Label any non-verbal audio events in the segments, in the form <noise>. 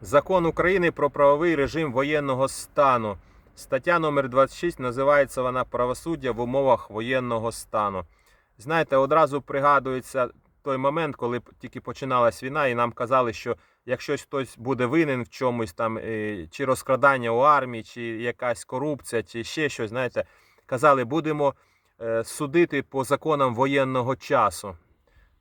Закон України про правовий режим воєнного стану. Стаття номер 26 називається вона Правосуддя в умовах воєнного стану. Знаєте, одразу пригадується той момент, коли тільки починалась війна, і нам казали, що якщо хтось буде винен в чомусь там, е, чи розкрадання у армії, чи якась корупція, чи ще щось, знаєте, казали, будемо е, судити по законам воєнного часу.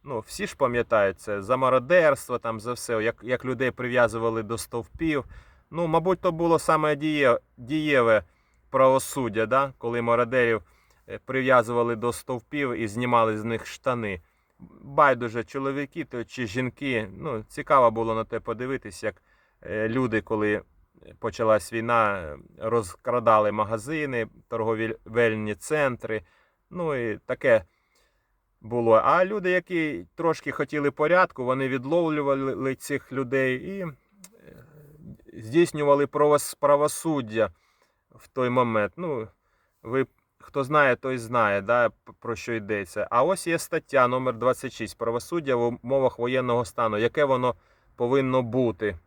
Ну, всі ж пам'ятають це за мародерство, там за все, як, як людей прив'язували до стовпів. Ну, мабуть, то було саме діє, дієве правосуддя, да? коли мародерів е, прив'язували до стовпів і знімали з них штани. Байдуже, чоловіки то чи жінки. Ну, цікаво було на те подивитись, як е, люди, коли почалась війна, розкрадали магазини, торговельні центри. Ну і таке було. А люди, які трошки хотіли порядку, вони відловлювали цих людей і е, здійснювали правосуддя в той момент. Ну, ви хто знає, той знає, да, про що йдеться. А ось є стаття номер 26 правосуддя в умовах воєнного стану. Яке воно повинно бути?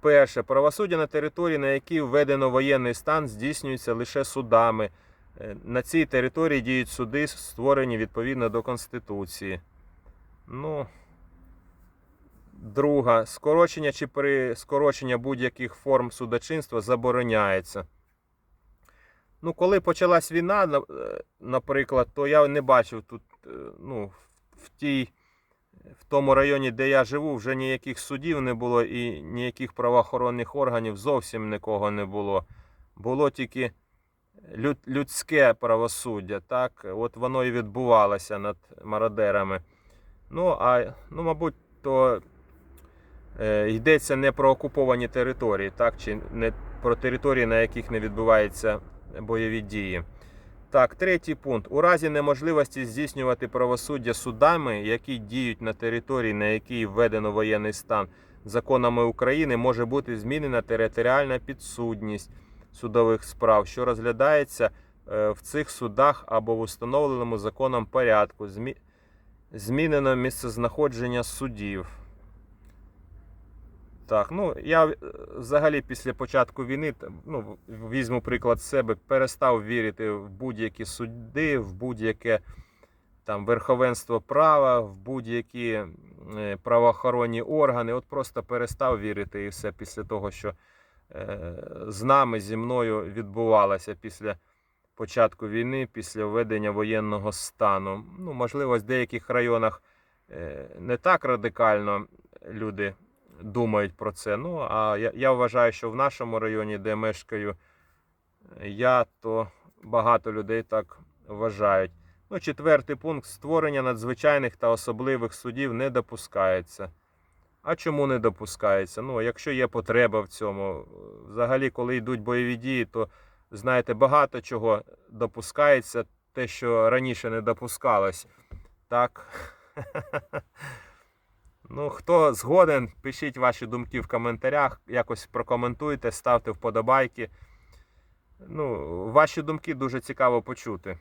Перше, правосуддя на території, на якій введено воєнний стан, здійснюється лише судами. Е, На цій території діють суди, створені відповідно до Конституції. Ну, друга, скорочення чи прискорочення будь-яких форм судочинства забороняється. Ну, коли почалась війна, е, наприклад, то я не бачив тут, е, ну, в тій, в тому районі, де я живу, вже ніяких судів не було і ніяких правоохоронних органів зовсім нікого не було. Було тільки людське правосуддя, так? От воно і відбувалося над мародерами. Ну, а, ну, мабуть, то е, йдеться не про окуповані території, так? Чи не про території, на яких не відбуваються бойові дії. Так, третій пункт. У разі неможливості здійснювати правосуддя судами, які діють на території, на якій введено воєнний стан, законами України може бути змінена територіальна підсудність судових справ, що розглядається е, в цих судах або в установленому законом порядку. Змі- Змінено місцезнаходження судів. Так, ну я е, взагалі після початку війни, ну, візьму приклад себе, перестав вірити в будь-які суди, в будь-яке там верховенство права, в будь-які е, правоохоронні органи. От просто перестав вірити і все після того, що з нами, зі мною відбувалося після початку війни, після введення воєнного стану. Ну, можливо, в деяких районах е, не так радикально люди думають про це. Ну, а я, я вважаю, що в нашому районі, де мешкаю я, то багато людей так вважають. Ну, четвертий пункт створення надзвичайних та особливих судів не допускається. А чому не допускається? Ну, якщо є потреба в цьому, взагалі, коли йдуть бойові дії, то знаєте, багато чого допускається, те, що раніше не допускалось. Так. <laughs> Ну, хто згоден, пишіть ваші думки в коментарях, якось прокоментуйте, ставте вподобайки. Ну, ваші думки дуже цікаво почути.